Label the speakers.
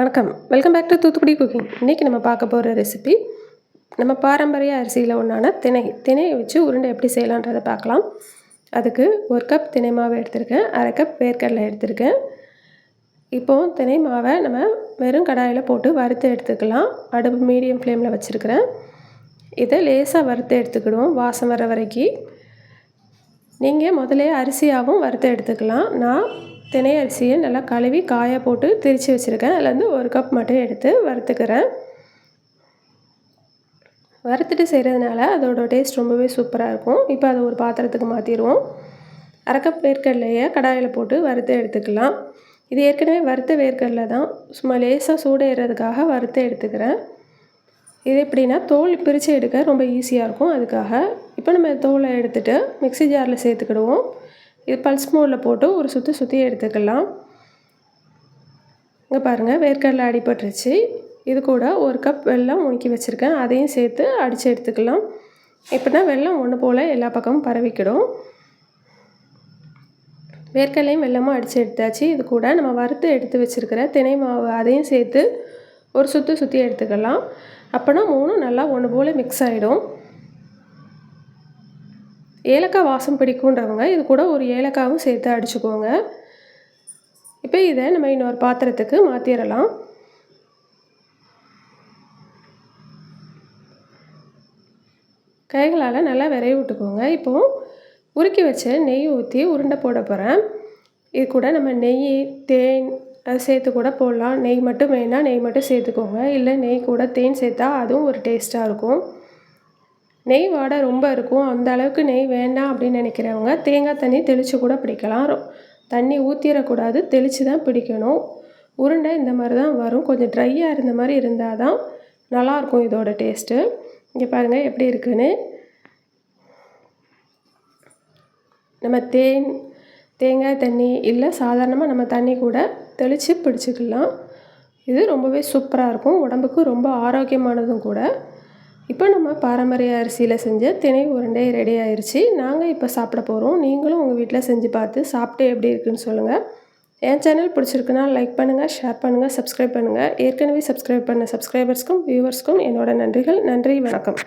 Speaker 1: வணக்கம். Welcome back to Thoothukudi cooking இன்றைக்கி நம்ம பார்க்க போகிற ரெசிபி நம்ம பாரம்பரிய அரிசியில் ஒன்றான திணை திணையை வச்சு உருண்டை எப்படி செய்யலான்றதை பார்க்கலாம். அதுக்கு ஒரு கப் திணை மாவு எடுத்திருக்கேன். அரை கப் வேர்க்கடலை எடுத்திருக்கேன். இப்போது திணை மாவை நம்ம வெறும் கடாயில் போட்டு வறுத்து எடுத்துக்கலாம். அடுப்பு மீடியம் ஃப்ளேமில் வச்சுருக்கிறேன். இதை லேசாக வறுத்து எடுத்துக்கிடுவோம். வாசம் வர வரைக்கும் நீங்கள் முதலே அரிசியாகவும் வறுத்து எடுத்துக்கலாம். நான் தினை அரிசியை நல்லா கழுவி காய போட்டு திரித்து வச்சுருக்கேன். அதுலேருந்து ஒரு கப் மட்டும் எடுத்து வறுத்துக்கிறேன். வறுத்துட்டு செய்கிறதுனால அதோட டேஸ்ட் ரொம்பவே சூப்பராக இருக்கும். இப்போ அதை ஒரு பாத்திரத்துக்கு மாற்றிடுவோம் அரைக்கப் வேர்க்கடலையை கடாயில் போட்டு வறுத்து எடுத்துக்கலாம். இது ஏற்கனவே வறுத்த வேர்க்கடலை தான். சும்மா லேசாக சூடேறதுக்காக வறுத்து எடுத்துக்கிறேன். இது எப்படின்னா தோல் பிரித்து எடுக்க ரொம்ப ஈஸியாக இருக்கும். அதுக்காக இப்போ நம்ம தோலை எடுத்துகிட்டு மிக்சி ஜாரில் சேர்த்துக்கிடுவோம். இது பல்ஸ் மோடில் போட்டு ஒரு சுற்றி சுற்றி எடுத்துக்கலாம். இங்கே பாருங்கள் வேர்க்கடலை அடிபட்டுருச்சு இது கூட ஒரு கப் வெல்லம் உணிக்கி வச்சுருக்கேன். அதையும் சேர்த்து அடித்து எடுத்துக்கலாம். இப்போனா வெள்ளம் ஒன்று போல் எல்லா பக்கமும் பரவிக்கிடும். வேர்க்கடலையும் வெள்ளமும் அடித்து எடுத்தாச்சு. இது கூட நம்ம வறுத்து எடுத்து வச்சுருக்கிற தினை மாவு அதையும் சேர்த்து ஒரு சுற்றி சுற்றி எடுத்துக்கலாம். அப்போனா மூணும் நல்லா ஒன்று போல் மிக்ஸ் ஆகிடும் ஏலக்காய் வாசம் பிடிக்குன்றவங்க இது கூட ஒரு ஏலக்காவும் சேர்த்து அடிச்சுக்கோங்க. இப்போ இதை நம்ம இன்னொரு பாத்திரத்துக்கு மாற்றிடலாம் கைகளால் நல்லா விரைய விட்டுக்கோங்க. இப்போது உருக்கி வச்ச நெய் ஊற்றி உருண்டை போட போகிறேன் இது கூட நம்ம நெய் தேன் அது சேர்த்து கூட போடலாம். நெய் மட்டும் வேணால் நெய் மட்டும் சேர்த்துக்கோங்க. இல்லை நெய் கூட தேன் சேர்த்தா அதுவும் ஒரு டேஸ்ட்டாக இருக்கும். நெய் வாடை ரொம்ப இருக்கும். அந்த அளவுக்கு நெய் வேண்டாம் அப்படின்னு நினைக்கிறவங்க தேங்காய் தண்ணி தெளித்து கூட பிடிக்கலாம். தண்ணி ஊற்றிடக்கூடாது தெளித்து தான் பிடிக்கணும். உருண்டை இந்த மாதிரி தான் வரும். கொஞ்சம் ட்ரையாக இருந்த மாதிரி இருந்தால் தான் நல்லாயிருக்கும் இதோட டேஸ்ட்டு இங்கே பாருங்கள் எப்படி இருக்குன்னு. நம்ம தேன் தேங்காய் தண்ணி இல்லை சாதாரணமாக நம்ம தண்ணி கூட தெளித்து பிடிச்சிக்கலாம். இது ரொம்பவே சூப்பராக இருக்கும். உடம்புக்கு ரொம்ப ஆரோக்கியமானதும் கூட. இப்போ நம்ம பாரம்பரிய அரிசியில் செஞ்ச திணை உருண்டை ரெடி ஆயிடுச்சு நாங்கள் இப்போ சாப்பிட போகிறோம் நீங்களும் உங்கள் வீட்டில் செஞ்சு பார்த்து சாப்பிட்டு எப்படி இருக்குன்னு சொல்லுங்கள் என் சேனல் பிடிச்சிருக்குன்னா லைக் பண்ணுங்கள் ஷேர் பண்ணுங்கள் சப்ஸ்கிரைப் பண்ணுங்கள் ஏற்கனவே சப்ஸ்கிரைப் பண்ண சப்ஸ்கிரைபர்ஸ்க்கும் வியூவர்ஸ்க்கும் என்னோட நன்றிகள். நன்றி வணக்கம்.